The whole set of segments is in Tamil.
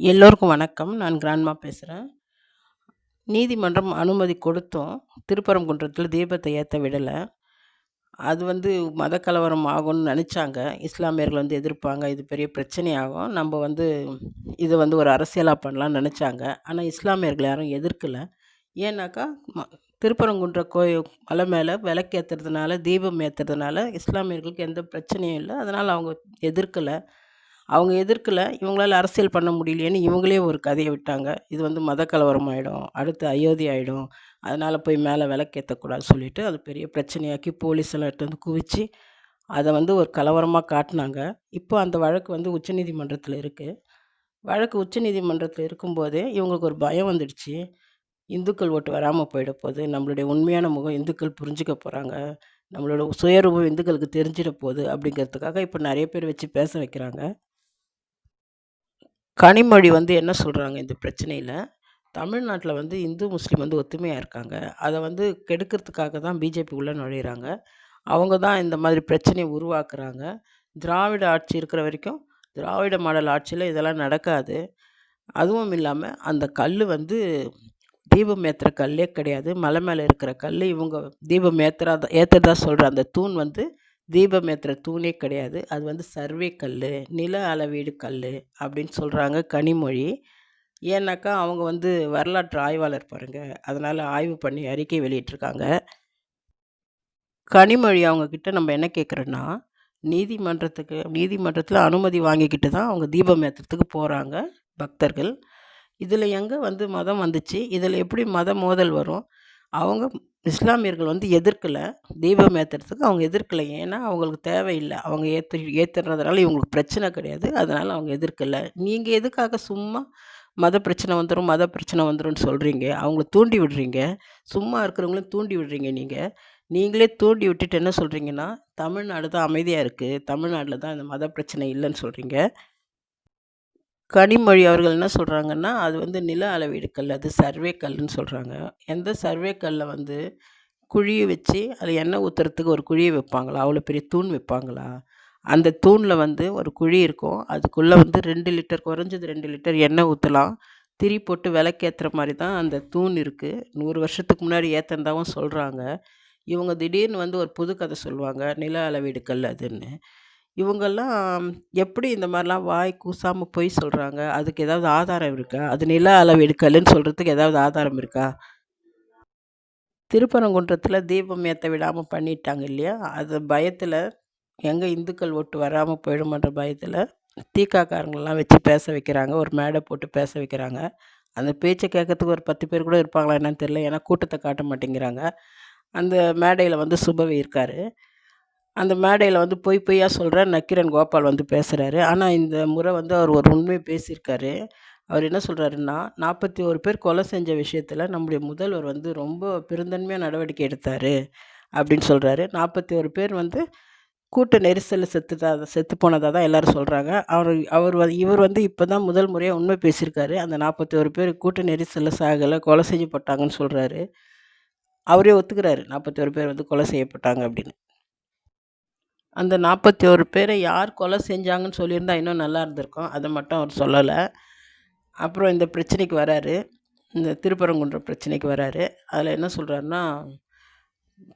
எல்லோருக்கும் வணக்கம். நான் கிராண்ட்மா பேசுகிறேன் நீதிமன்றம் அனுமதி கொடுத்தும், திருப்பரங்குன்றத்தில் தீபத்தை ஏற்ற விடலை அது வந்து மத கலவரம் ஆகும்னு நினச்சாங்க இஸ்லாமியர்கள் வந்து எதிர்ப்பாங்க. இது பெரிய பிரச்சனையாகும். நம்ம வந்து இதை வந்து ஒரு அரசியலாக பண்ணலான்னு நினச்சாங்க ஆனால் இஸ்லாமியர்கள் யாரும் எதிர்க்கல. ஏன்னாக்கா, ம திருப்பரங்குன்ற கோயில் மலை விளக்கு ஏற்றுறதுனால தீபம் ஏற்றுறதுனால இஸ்லாமியர்களுக்கு எந்த பிரச்சனையும் இல்லை அதனால் அவங்க எதிர்க்கலை அவங்க எதிர்க்கல. இவங்களால் அரசியல் பண்ண முடியலையேன்னு இவங்களே ஒரு கதையை விட்டாங்க. இது வந்து மத கலவரம் ஆகிடும் அடுத்து அயோத்தி ஆகிடும் அதனால் போய் மேலே விளக்கேற்றக்கூடாது சொல்லிவிட்டு அது பெரிய பிரச்சனையாக்கி போலீஸ் எல்லாம் எடுத்து வந்து குவித்து அதை வந்து ஒரு கலவரமாக காட்டினாங்க இப்போ அந்த வழக்கு வந்து உச்சநீதிமன்றத்தில் இருக்குது வழக்கு உச்சநீதிமன்றத்தில் இருக்கும்போதே, இவங்களுக்கு ஒரு பயம் வந்துடுச்சு. இந்துக்கள் ஓட்டு வராமல் போயிட போகுது நம்மளுடைய உண்மையான முகம் இந்துக்கள் புரிஞ்சுக்க போகிறாங்க நம்மளோட சுயரூபம் இந்துக்களுக்கு தெரிஞ்சிட போகுது அப்படிங்கிறதுக்காக இப்போ நிறைய பேர் வச்சு பேச வைக்கிறாங்க. கனிமொழி வந்து என்ன சொல்கிறாங்க இந்த பிரச்சனையில் தமிழ்நாட்டில் வந்து இந்து, முஸ்லீம் வந்து ஒத்துமையாக இருக்காங்க. அதை வந்து கெடுக்கிறதுக்காக தான் பிஜேபி உள்ளே நுழையிறாங்க. அவங்க தான் இந்த மாதிரி பிரச்சனையை உருவாக்குறாங்க. திராவிட ஆட்சி இருக்கிற வரைக்கும், திராவிட மாடல் ஆட்சியில் இதெல்லாம் நடக்காது. அதுவும் இல்லாமல் அந்த கல் வந்து தீபம் ஏற்றுற கல்லே கிடையாது. மலை மேலே இருக்கிற கல் இவங்க தீபம் ஏத்துறதா ஏற்றுறதா சொல்கிற அந்த தூண் வந்து தீபம் ஏற்றுற தூணே கிடையாது. அது வந்து சர்வே கல் நில அளவீடு கல் அப்படின்னு சொல்கிறாங்க கனிமொழி. ஏன்னாக்கா, அவங்க வந்து வரலாற்று ஆய்வாளர் பாருங்க. அதனால் ஆய்வு பண்ணி அறிக்கை வெளியிட்டிருக்காங்க. கனிமொழி அவங்கக்கிட்ட நம்ம என்ன கேட்குறோன்னா, நீதிமன்றத்துக்கு நீதிமன்றத்தில் அனுமதி வாங்கிக்கிட்டு தான் அவங்க தீபம் ஏற்றுறதுக்கு போகிறாங்க பக்தர்கள். இதில் எங்கே வந்து மதம் வந்துச்சு? இதில் எப்படி மத மோதல் வரும்? அவங்க இஸ்லாமியர்கள் வந்து எதிர்க்கலை. தீபம் ஏற்றுறதுக்கு அவங்க எதிர்க்கலை. ஏன்னா, அவங்களுக்கு தேவையில்லை. அவங்க ஏற்று ஏற்றுறதுனால இவங்களுக்கு பிரச்சனை கிடையாது. அதனால் அவங்க எதிர்க்கலை. நீங்கள் எதுக்காக சும்மா மத பிரச்சனை வந்துடும் மத பிரச்சனை வந்துடும்னு சொல்கிறீங்க அவங்கள தூண்டி விடுறீங்க. சும்மா இருக்கிறவங்களும் தூண்டி விடுறீங்க நீங்கள் நீங்களே தூண்டி விட்டுட்டு என்ன சொல்கிறீங்கன்னா தமிழ்நாடு தான் அமைதியாக இருக்குது தமிழ்நாட்டில் தான் இந்த மத பிரச்சனை இல்லைன்னு சொல்கிறீங்க கனிமொழி அவர்கள் என்ன சொல்கிறாங்கன்னா அது வந்து நில அளவீடு கல். அது சர்வே கல்லுன்னு சொல்கிறாங்க எந்த சர்வே கல்ல வந்து குழியை வச்சு, அது எண்ணெய் ஊற்றுறதுக்கு ஒரு குழியை வைப்பாங்களா? அவ்வளோ பெரிய தூண் வைப்பாங்களா? அந்த தூணில் வந்து ஒரு குழி இருக்கும். அதுக்குள்ளே வந்து ரெண்டு லிட்டர் குறைஞ்சது ரெண்டு லிட்டர் எண்ணெய் ஊற்றலாம் திரி போட்டு விளக்கேற்றுற மாதிரி தான் அந்த தூண் இருக்குது நூறு வருஷத்துக்கு முன்னாடி ஏற்றந்தாவும் சொல்கிறாங்க இவங்க திடீர்னு வந்து ஒரு புது கதை சொல்லுவாங்க. நில அளவீடு கல் அதுன்னு. இவங்கெல்லாம் எப்படி இந்த மாதிரிலாம் வாய் கூசாமல் பொய் சொல்கிறாங்க அதுக்கு ஏதாவது ஆதாரம் இருக்கா? அது நில அளவு எடுக்கலைன்னு சொல்கிறதுக்கு ஏதாவது ஆதாரம் இருக்கா? திருப்பரங்குன்றத்தில் தீபம் ஏத்த விடாமல் பண்ணிட்டாங்க இல்லையா? அது பயத்தில் எங்கே இந்துக்கள் ஓட்டு வராமல் போயிடுமன்ற பயத்தில் தீககாரங்களலாம் வச்சு பேச வைக்கிறாங்க. ஒரு மேடை போட்டு பேச வைக்கிறாங்க. அந்த பேச்சை கேட்கறதுக்கு ஒரு 10 பேர் கூட இருப்பாங்களா என்னன்னு தெரியல. ஏன்னா கூட்டத்தை காட்ட மாட்டேங்கிறாங்க. அந்த மேடையில் வந்து சுபவி இருக்காரு. அந்த மேடையில் வந்து பொய் பொய்யா சொல்கிற நக்கீரன் கோபால் வந்து பேசுகிறாரு ஆனால் இந்த முறை வந்து அவர் ஒரு உண்மையை பேசியிருக்காரு. அவர் என்ன சொல்கிறாருன்னா நாற்பத்தி ஒரு பேர் கொலை செஞ்ச விஷயத்தில் நம்முடைய முதல்வர் வந்து ரொம்ப பெருந்தன்மையாக நடவடிக்கை எடுத்தார் அப்படின்னு சொல்கிறாரு நாற்பத்தி ஒரு பேர் வந்து கூட்ட நெரிசலில் செத்துட்டா செத்து போனதாக தான் எல்லோரும் சொல்கிறாங்க அவர் அவர் வ இவர் வந்து இப்போ தான் முதல் முறையாக உண்மை பேசியிருக்காரு. அந்த 41 பேர் கூட்ட நெரிசலில் சாகலை கொலை செய்யப்பட்டாங்கன்னு சொல்கிறாரு அவரே ஒத்துக்கிறாரு. 41 பேர் வந்து கொலை செய்யப்பட்டாங்க அப்படின்னு. அந்த நாற்பத்தி ஒரு பேரை யார் கொலை செஞ்சாங்கன்னு சொல்லியிருந்தா இன்னும் நல்லா இருந்திருக்கும். அதை மட்டும் அவர் சொல்லலை அப்புறம் இந்த பிரச்சனைக்கு வராரு. இந்த திருப்பரங்குன்றம் பிரச்சனைக்கு வராரு. அதில் என்ன சொல்கிறாருன்னா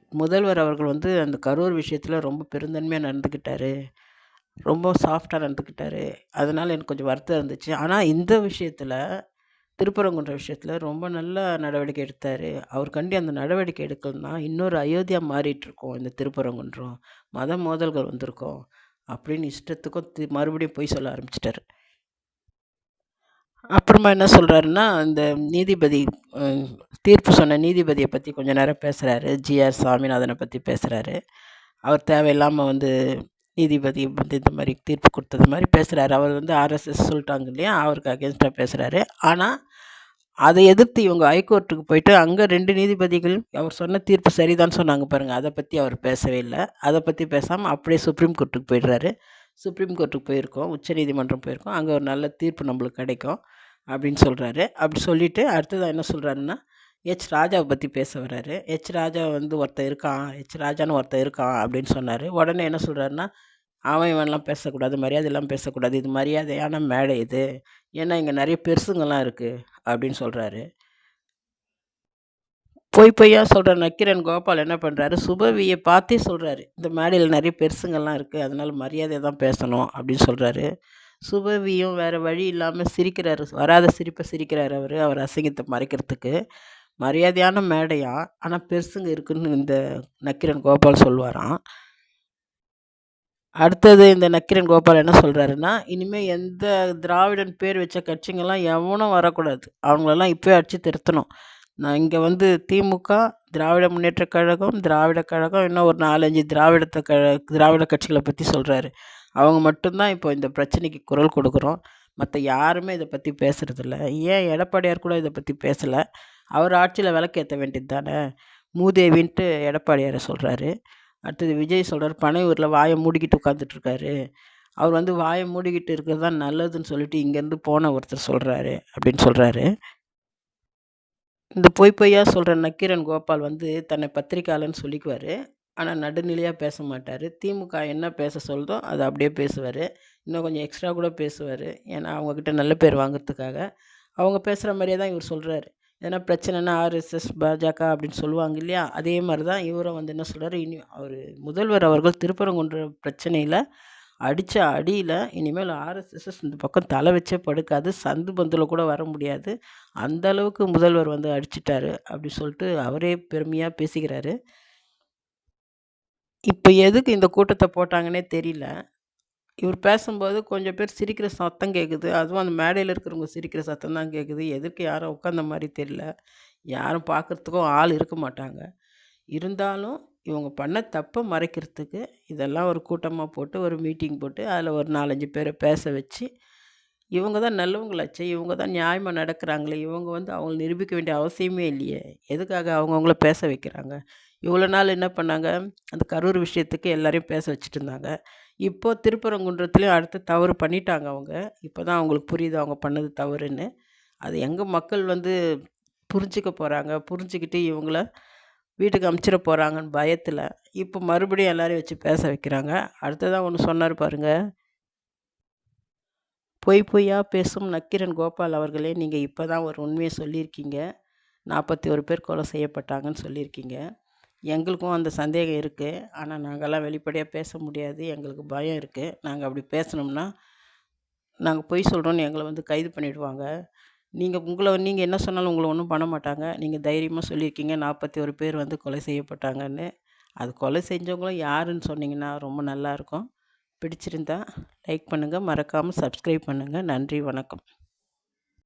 முதல்வர் அவர்கள் வந்து அந்த கரூர் விஷயத்தில் ரொம்ப பெருந்தன்மையாக நடந்துக்கிட்டாரு. ரொம்ப சாஃப்டாக நடந்துக்கிட்டாரு. அதனால் எனக்கு கொஞ்சம் வருத்தம் இருந்துச்சு. ஆனால் இந்த விஷயத்தில் திருப்பரங்குன்ற விஷயத்தில் ரொம்ப நல்ல நடவடிக்கை எடுத்தாரு. அவருக்காண்டி அந்த நடவடிக்கை எடுக்கலன்னா, இன்னொரு அயோத்தியா மாறிட்டுருக்கோம் இந்த திருப்பரங்குன்றம். மத மோதல்கள் வந்திருக்கும். அப்படின்னு இஷ்டத்துக்கும் தி மறுபடியும் பொய் சொல்ல ஆரம்பிச்சிட்டாரு அப்புறமா என்ன சொல்கிறாருன்னா இந்த நீதிபதி தீர்ப்பு சொன்ன நீதிபதியை பற்றி கொஞ்சம் நேரம் பேசுகிறாரு ஜி.ஆர். சாமிநாதனை பற்றி பேசுகிறாரு அவர் தேவையில்லாமல் வந்து நீதிபதி வந்து இந்த மாதிரி தீர்ப்பு கொடுத்தது மாதிரி பேசுகிறாரு அவர் வந்து ஆர்எஸ்எஸ் சொல்லிட்டாங்க இல்லையா? அவருக்கு அகேன்ஸ்டாக பேசுகிறாரு ஆனால் அதை எதிர்த்து இவங்க ஹைகோர்ட்டுக்கு போயிட்டு, அங்கே ரெண்டு நீதிபதிகள் அவர் சொன்ன தீர்ப்பு சரிதான் சொன்னாங்க பாருங்கள் அதை பற்றி அவர் பேசவே இல்லை அதை பற்றி பேசாமல் அப்படியே சுப்ரீம் கோர்ட்டுக்கு போயிடுறாரு. சுப்ரீம் கோர்ட்டுக்கு போயிருக்கோம். உச்சநீதிமன்றம் போயிருக்கோம். அங்கே ஒரு நல்ல தீர்ப்பு நம்மளுக்கு கிடைக்கும். அப்படின்னு சொல்கிறாரு அப்படி சொல்லிவிட்டு அடுத்ததான் என்ன சொல்கிறாருன்னா எச். ராஜாவை பற்றி பேச வர்றாரு எச். ராஜா வந்து ஒருத்தன் இருக்கான். எச். ராஜான்னு ஒருத்தன் இருக்கான் அப்படின்னு சொன்னார் உடனே என்ன சொல்கிறாருன்னா அவன் இவன்லாம் பேசக்கூடாது மரியாதையெல்லாம் பேசக்கூடாது இது மரியாதையான மேடை இது. ஏன்னா இங்கே நிறைய பெருசுங்கள்லாம் இருக்குது அப்படின்னு சொல்கிறாரு பொய் பொய்யா சொல்கிற நக்கீரன் கோபால் என்ன பண்ணுறாரு சுபவியை பார்த்தே சொல்கிறாரு இந்த மேடையில் நிறைய பெருசுங்கள்லாம் இருக்குது அதனால் மரியாதையை தான் பேசணும் அப்படின்னு சொல்கிறாரு சுபவியும் வேறு வழி இல்லாமல் சிரிக்கிறாரு. வராத சிரிப்பை சிரிக்கிறார் அவர். அவர் அசிங்கத்தை மறைக்கிறதுக்கு. மரியாதையான மேடையாக ஆனால் பெருசுங்க இருக்குன்னு இந்த நக்கீரன் கோபால் சொல்லுவாராம். அடுத்தது இந்த நக்கீரன் கோபால் என்ன சொல்கிறாருன்னா இனிமேல் எந்த திராவிடன் பேர் வச்ச கட்சிங்கெல்லாம் எவனும் வரக்கூடாது. அவங்களெல்லாம் இப்போயே அடித்து திருத்தணும். நான் இங்கே வந்து திமுக திராவிட முன்னேற்ற கழகம் திராவிட கழகம் இன்னும் ஒரு நாலஞ்சு திராவிடத்தை கழ திராவிட கட்சிகளை பற்றி சொல்கிறாரு அவங்க மட்டும்தான் இப்போ இந்த பிரச்சனைக்கு குரல் கொடுக்குறோம். மற்ற யாருமே இதை பற்றி பேசுகிறதில்ல ஏன் எடப்பாடியார் கூட இதை பற்றி பேசலை? அவர் ஆட்சியில் விளக்கேற்ற வேண்டியது தானே? மூதேவின்ட்டு எடப்பாடியாரை சொல்கிறாரு அடுத்தது விஜய் சொல்கிறார் பனையூரில் வாயை மூடிக்கிட்டு உட்காந்துட்ருக்காரு அவர் வந்து வாயை மூடிக்கிட்டு இருக்கிறது தான் நல்லதுன்னு சொல்லிட்டு இங்கேருந்து போன ஒருத்தர் சொல்கிறாரு அப்படின்னு சொல்கிறாரு இந்த பொய் பொய்யா சொல்கிற நக்கீரன் கோபால் வந்து தன்னை பத்திரிக்கையாளன்னு சொல்லிக்குவார். ஆனால் நடுநிலையாக பேச மாட்டார். திமுக என்ன பேச சொல்கிறதோ அதை அப்படியே பேசுவார். இன்னும் கொஞ்சம் எக்ஸ்ட்ரா கூட பேசுவார். ஏன்னா அவங்கக்கிட்ட நல்ல பேர் வாங்குறதுக்காக. அவங்க பேசுகிற மாதிரியே தான் இவர் சொல்கிறாரு எதனா பிரச்சனைனா ஆர்எஸ்எஸ் பாஜக அப்படின்னு சொல்லுவாங்க இல்லையா? அதே மாதிரி தான் இவரும் வந்து என்ன சொல்கிறார் இனி அவர் முதல்வர் அவர்கள் திருப்பரங்குன்ற பிரச்சனையில் அடித்த அடியில் இனிமேல் ஆர்எஸ்எஸ் இந்த பக்கம் தலை வச்சே படுக்காது சந்து பந்தில் கூட வர முடியாது. அந்த அளவுக்கு முதல்வர் வந்து அடிச்சிட்டாரு அப்படி சொல்லிட்டு அவரே பெருமையாக பேசிக்கிறாரு. இப்போ எதுக்கு இந்த கூட்டத்தை போட்டாங்கன்னே தெரியல. இவர் பேசும்போது கொஞ்சம் பேர் சிரிக்கிற சத்தம் கேட்குது அதுவும் அந்த மேடையில் இருக்கிறவங்க சிரிக்கிற சத்தம் தான் கேட்குது எதிர்க்கு யாரும் உட்காந்த மாதிரி தெரியல. யாரும் பார்க்குறதுக்கும் ஆள் இருக்க மாட்டாங்க. இருந்தாலும் இவங்க பண்ண தப்பை மறைக்கிறதுக்கு இதெல்லாம் ஒரு கூட்டமாக போட்டு ஒரு மீட்டிங் போட்டு அதில் ஒரு நாலஞ்சு பேரை பேச வச்சு இவங்க தான் நல்லவங்களாச்சே இவங்க தான் நியாயமாக நடக்கிறாங்களே. இவங்க வந்து அவங்கள நிரூபிக்க வேண்டிய அவசியமே இல்லையே. எதுக்காக அவங்கவுங்கள பேச வைக்கிறாங்க? இவ்வளோ நாள் என்ன பண்ணாங்க? அந்த கரூர் விஷயத்துக்கு எல்லாரையும் பேச வச்சுட்டு இருந்தாங்க. இப்போது திருப்பரங்குன்றத்துலேயும் அடுத்து தவறு பண்ணிட்டாங்க அவங்க. இப்போ தான் அவங்களுக்கு புரியுது அவங்க பண்ணது தவறுன்னு. அது எங்கே மக்கள் வந்து புரிஞ்சிக்க போகிறாங்க புரிஞ்சுக்கிட்டு இவங்கள வீட்டுக்கு அமுச்சிட போகிறாங்கன்னு பயத்தில் இப்போ மறுபடியும் எல்லோரையும் வச்சு பேச வைக்கிறாங்க. அடுத்ததான் ஒன்று சொன்னார் பாருங்கள் பொய் பொய்யாக பேசும் நக்கிரன் கோபால் அவர்களே நீங்கள் இப்போ தான் ஒரு உண்மையை சொல்லியிருக்கீங்க. நாற்பத்தி ஒரு பேர் கொலை செய்யப்பட்டாங்கன்னு சொல்லியிருக்கீங்க. எங்களுக்கும் அந்த சந்தேகம் இருக்குது ஆனால் நாங்கள்லாம் வெளிப்படையாக பேச முடியாது. எங்களுக்கு பயம் இருக்குது நாங்கள் அப்படி பேசினோம்னா நாங்கள் பொய் சொல்கிறோன்னு எங்களை வந்து கைது பண்ணிவிடுவாங்க நீங்கள் உங்களை நீங்கள் என்ன சொன்னாலும் உங்களை ஒன்றும் பண்ண மாட்டாங்க. நீங்கள் தைரியமாக சொல்லியிருக்கீங்க. நாற்பத்தி ஒரு பேர் வந்து கொலை செய்யப்பட்டாங்கன்னு. அது கொலை செஞ்சவங்களும் யாருன்னு சொன்னிங்கன்னா ரொம்ப நல்லாயிருக்கும் பிடிச்சிருந்தா லைக் பண்ணுங்கள் மறக்காமல் சப்ஸ்கிரைப் பண்ணுங்கள் நன்றி வணக்கம்.